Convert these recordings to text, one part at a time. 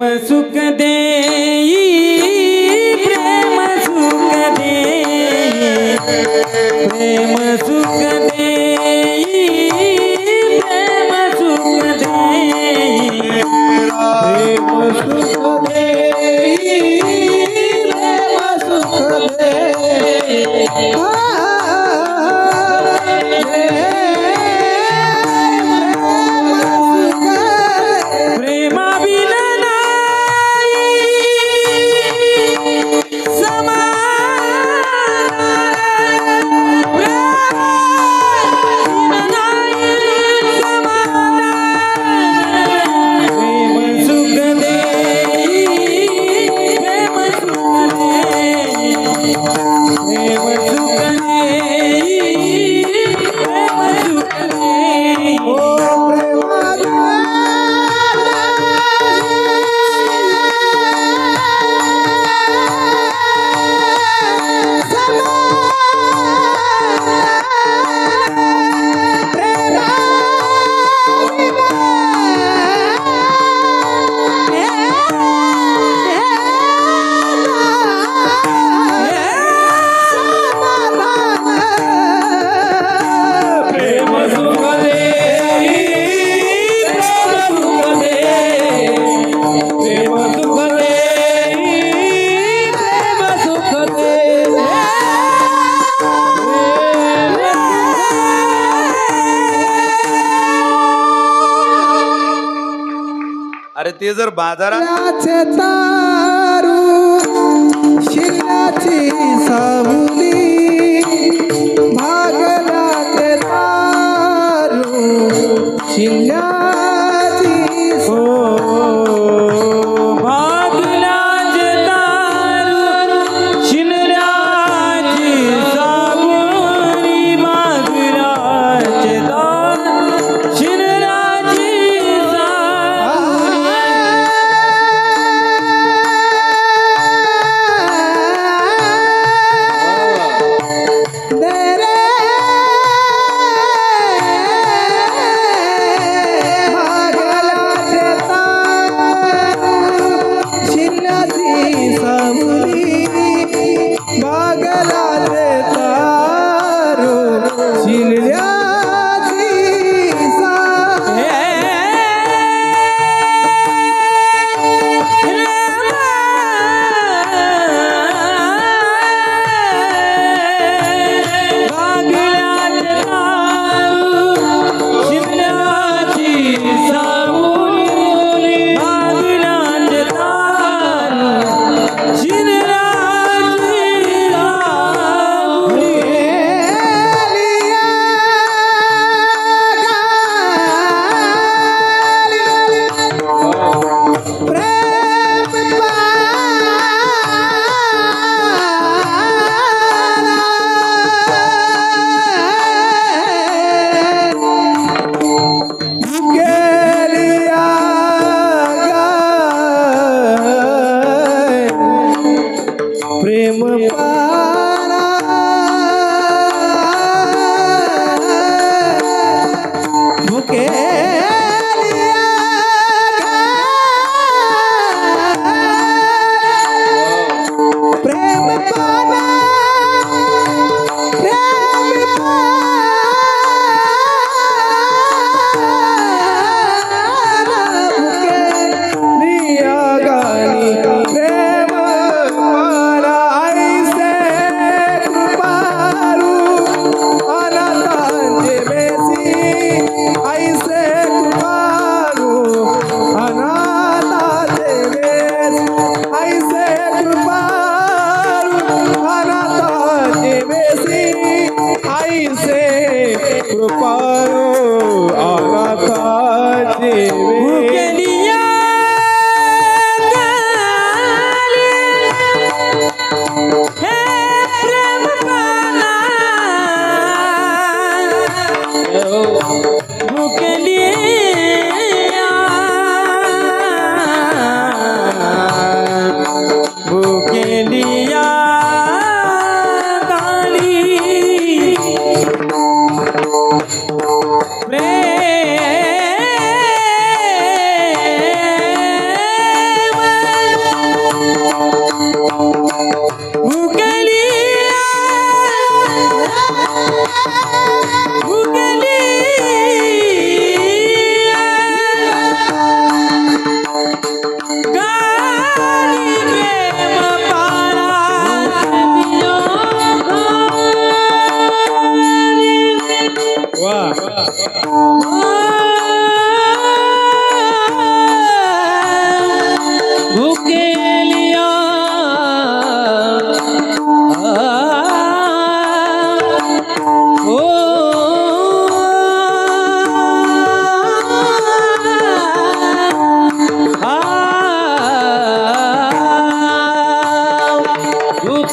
सुख देई प्रेम सुख देई प्रेम सुख देई प्रेम सुख देई प्रेम सुख देई प्रेम सुख देई। ते जर बाजारात शिराचे तारू शिराची सावली भागलाचे तारू लागला रे तारू शिल्या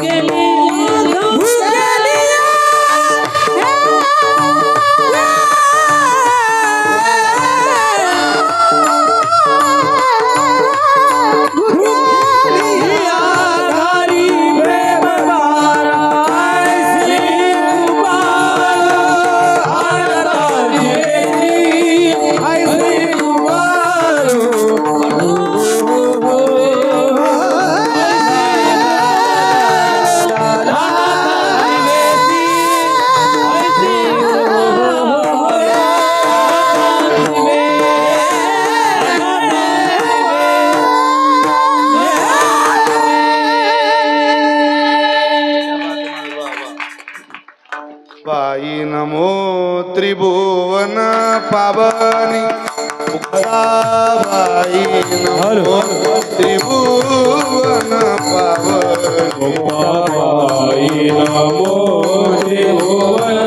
get me पावनी मुक्ताबाई नमो त्रिभुवन पावनी मुक्ताबाई नमो त्रिभुवन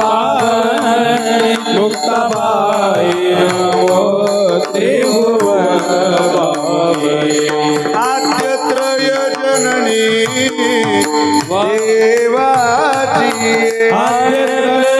पावनी मुक्ताबाई नमो त्रिभुवन पावनी. आद्यत्रय जननी देवाची आद्यत्रय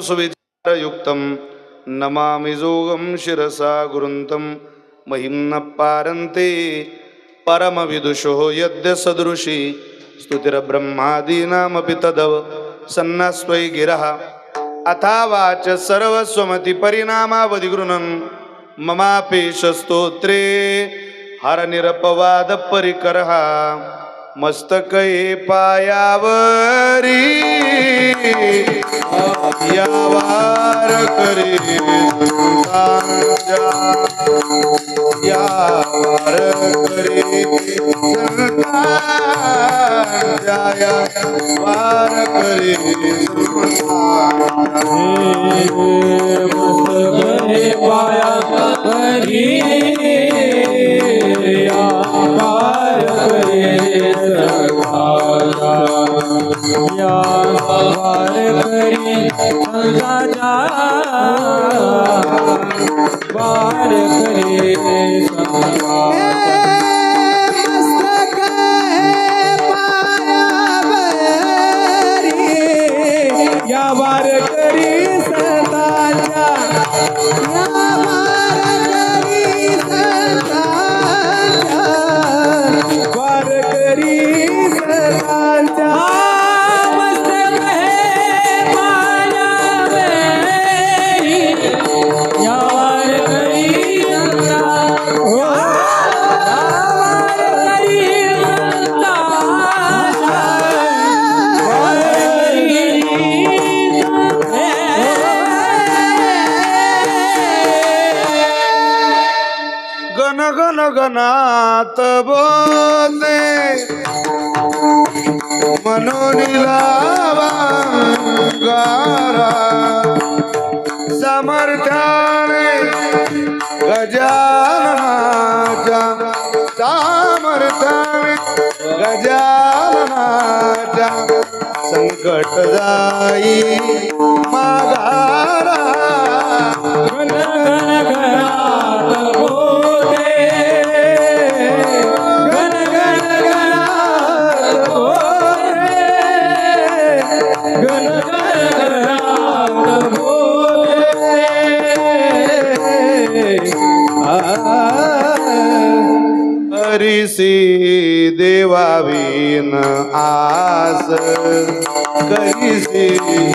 सुविचारयुक्तं नमामि जोगं शिरसा गुरुन्तं। महिं न पारन्ते परमविदुषो यद्य सदृशी तदव। सन्नास्त्वै गिरः। अथावाच सर्वस्वमतिपरिणामावधिगृणन् सर्वस्वमति हरनिरपवादपरिकरः। मस्तके पायावरी। यावार हरनिरपवाद परिकरः मस्तके पायावरी यावार करे संतांच्या यावार करे संतांच्या यावार करे संतांच्या. बार करी मस्तक गण गण गणात बोले मनोनी लावा गारा. समर्थाने गजाननाच्या सामर्थाने गजाननाच्या संकट जाई मागा देवावीन आस. करिसी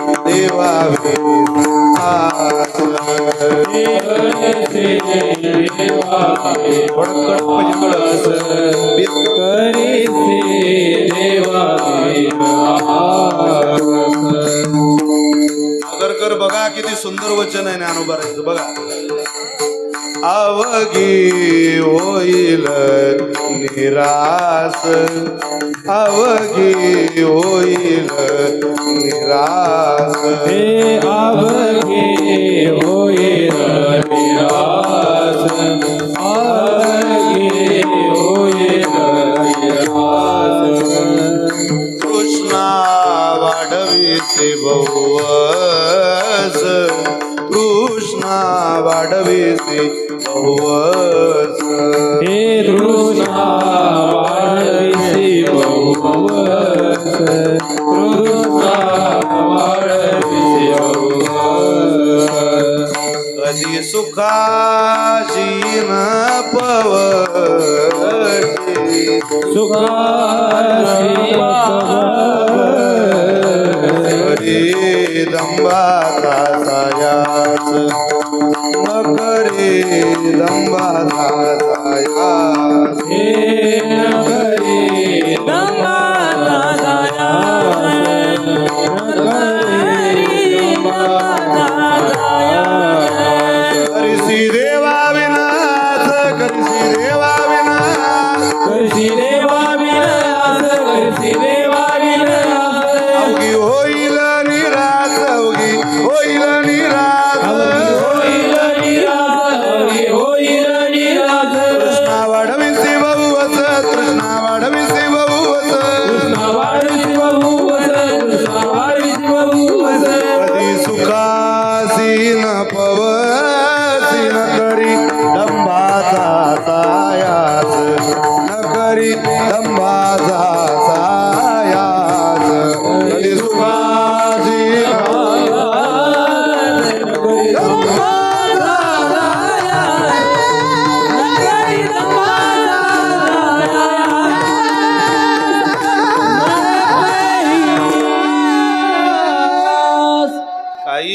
देवावीन आस. आगरकर बघा किती सुंदर वचन आहे ज्ञानोबारायचं बघा. अवघी होईल निरास. अवघी होईल निरास. कृष्णा वाढवीचे बहुवस. कृष्णा वाढवीचे बहुवस हे कृष्णा वाळविसी बहुवस कृष्णा वाळविसी बहुवस दंबा दासायास नकरे दंबा दासायास हे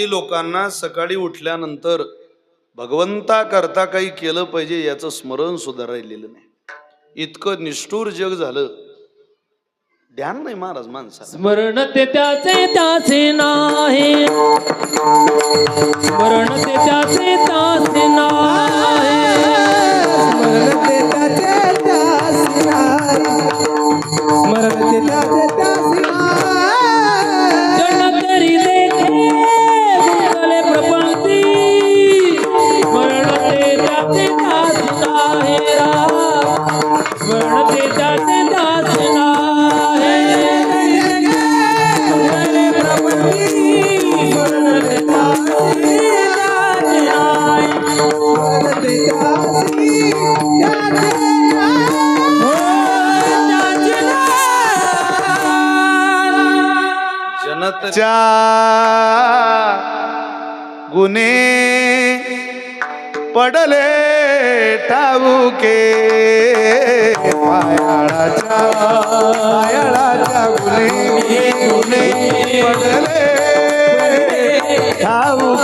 काही लोकांना सकाळी उठल्यानंतर भगवंताकरता काही केलं पाहिजे याचं स्मरण सुद्धा राहिलेलं नाही. इतकं निष्ठूर जग झालं. ध्यान नाही महाराज माणसा स्मरण ते त्याचे त्याचे नाही. स्मरण ते त्याचे त्याचे नाही. स्मरण ते त्याचे पडले ठाऊके पायाळाच्या पायाळाच्या गुन्हे पडले. ठाऊ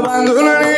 i'm bangulu ni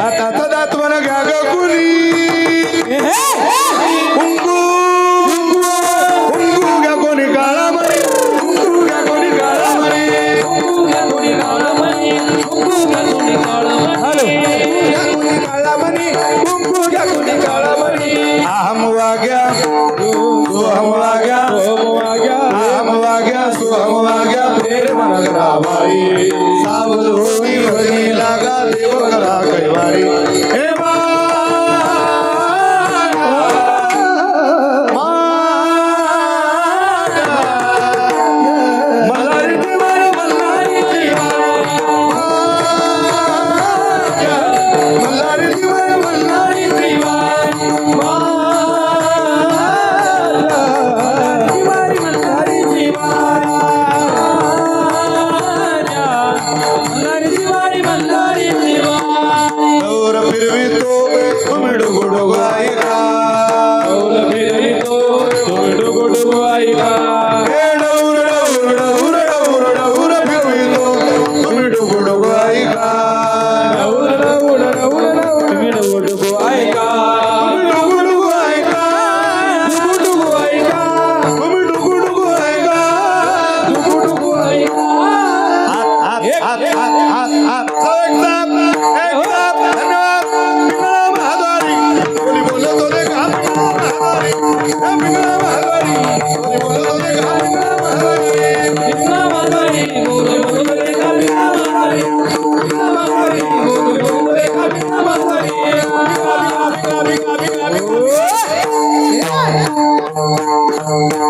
दाताचं दातवण घ्या ग कुणी. लागा देव कैवारी Oh.